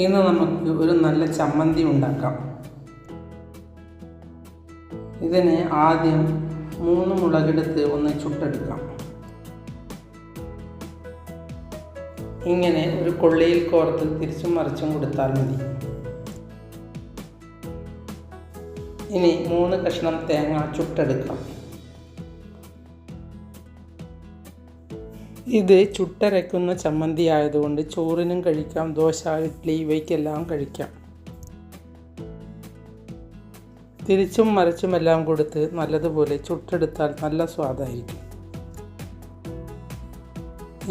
ഇന്ന് നമുക്ക് ഒരു നല്ല ചമ്മന്തി ഉണ്ടാക്കാം. ഇതിന് ആദ്യം മൂന്ന് മുളകെടുത്ത് ഒന്ന് ചുട്ടെടുക്കാം. ഇങ്ങനെ ഒരു കൊള്ളിയിൽ കോർത്ത് തിരിച്ചും മറിച്ചും കൊടുത്താൽ മതി. ഇനി മൂന്ന് കഷ്ണം തേങ്ങ ചുട്ടെടുക്കാം. ഇത് ചുട്ടരയ്ക്കുന്ന ചമ്മന്തി ആയതുകൊണ്ട് ചോറിനും കഴിക്കാം ദോശ ഇഡ്ഡലി ഇവയ്ക്കെല്ലാം കഴിക്കാം. തിരിച്ചും മറിച്ചുമെല്ലാം കൊടുത്ത് നല്ലതുപോലെ ചുട്ടെടുത്താൽ നല്ല സ്വാദായിരിക്കും.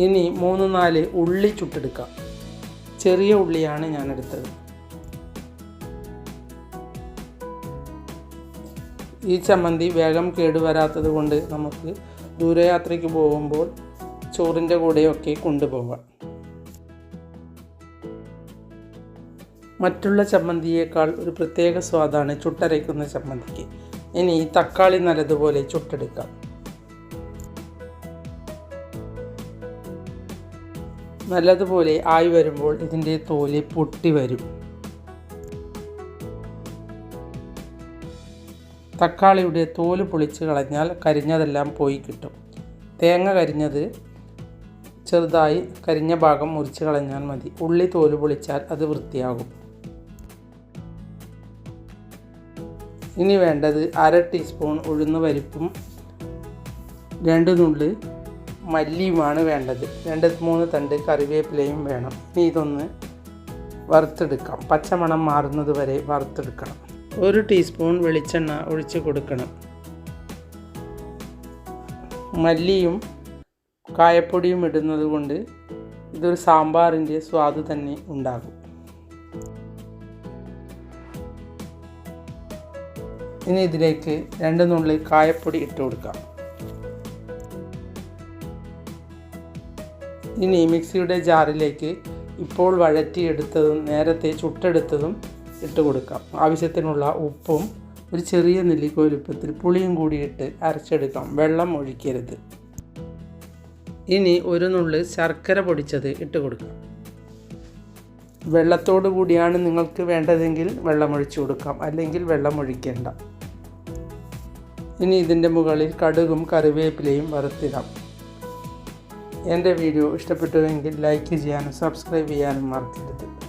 ഇനി മൂന്ന് നാല് ഉള്ളി ചുട്ടെടുക്കാം. ചെറിയ ഉള്ളിയാണ് ഞാൻ എടുത്തത് ഈ ചമ്മന്തി വേഗം കേടുവരാത്തത് കൊണ്ട് നമുക്ക് ദൂരയാത്രയ്ക്ക് പോകുമ്പോൾ ചോറിന്റെ കൂടെയൊക്കെ കൊണ്ടുപോകാം മറ്റുള്ള ചമ്മന്തിയേക്കാൾ ഒരു പ്രത്യേക സ്വാദാണ് ചുട്ടരയ്ക്കുന്ന ചമ്മന്തിക്ക്. ഇനി ഈ തക്കാളി നല്ലതുപോലെ ചുട്ടെടുക്കാം. നല്ലതുപോലെ ആയി വരുമ്പോൾ ഇതിന്റെ തോൽ പൊട്ടി വരും. തക്കാളിയുടെ തോൽ പൊളിച്ച് കളഞ്ഞാൽ കരിഞ്ഞതെല്ലാം പോയി കിട്ടും. തേങ്ങ കരിഞ്ഞത് ചെറുതായി കരിഞ്ഞ ഭാഗം മുറിച്ച് കളഞ്ഞാൽ മതി. ഉള്ളി തോൽ പൊളിച്ചാൽ അത് വൃത്തിയാകും. ഇനി വേണ്ടത് അര ടീസ്പൂൺ ഉഴുന്ന് പരിപ്പും രണ്ട് നുള്ളി മല്ലിയുമാണ് വേണ്ടത്. രണ്ട് മൂന്ന് തണ്ട് കറിവേപ്പിലയും വേണം. ഇനി ഇതൊന്ന് വറുത്തെടുക്കാം. പച്ചമണം മാറുന്നത് വരെ വറുത്തെടുക്കണം. ഒരു ടീസ്പൂൺ വെളിച്ചെണ്ണ ഒഴിച്ച് കൊടുക്കണം. മല്ലിയും കായപ്പൊടിയും ഇടുന്നത് കൊണ്ട് ഇതൊരു സാമ്പാറിന്റെ സ്വാദ് തന്നെ ഉണ്ടാകും. ഇനി ഇതിലേക്ക് രണ്ട് നുള്ളി കായപ്പൊടി ഇട്ട് കൊടുക്കാം. ഇനി മിക്സിയുടെ ജാറിലേക്ക് ഇപ്പോൾ വഴറ്റിയെടുത്തതും നേരത്തെ ചുട്ടെടുത്തതും ഇട്ട് കൊടുക്കാം. ആവശ്യത്തിനുള്ള ഉപ്പും ഒരു ചെറിയ നെല്ലിക്കോലുപ്പത്തിൽ പുളിയും കൂടി ഇട്ട് അരച്ചെടുക്കാം. വെള്ളം ഒഴിക്കരുത്. ഇനി ഒരു നുള്ളി ശർക്കര പൊടിച്ചത് ഇട്ട് കൊടുക്കുക. വെള്ളത്തോടു കൂടിയാണ് നിങ്ങൾക്ക് വേണ്ടതെങ്കിൽ വെള്ളമൊഴിച്ചു കൊടുക്കാം. അല്ലെങ്കിൽ വെള്ളം ഒഴിക്കേണ്ട. ഇനി ഇതിന്റെ മുകളിൽ കടുകും കറിവേപ്പിലയും വറുത്തിടാം. എന്റെ വീഡിയോ ഇഷ്ടപ്പെട്ടുവെങ്കിൽ ലൈക്ക് ചെയ്യാനും സബ്സ്ക്രൈബ് ചെയ്യാനും മറക്കരുത്.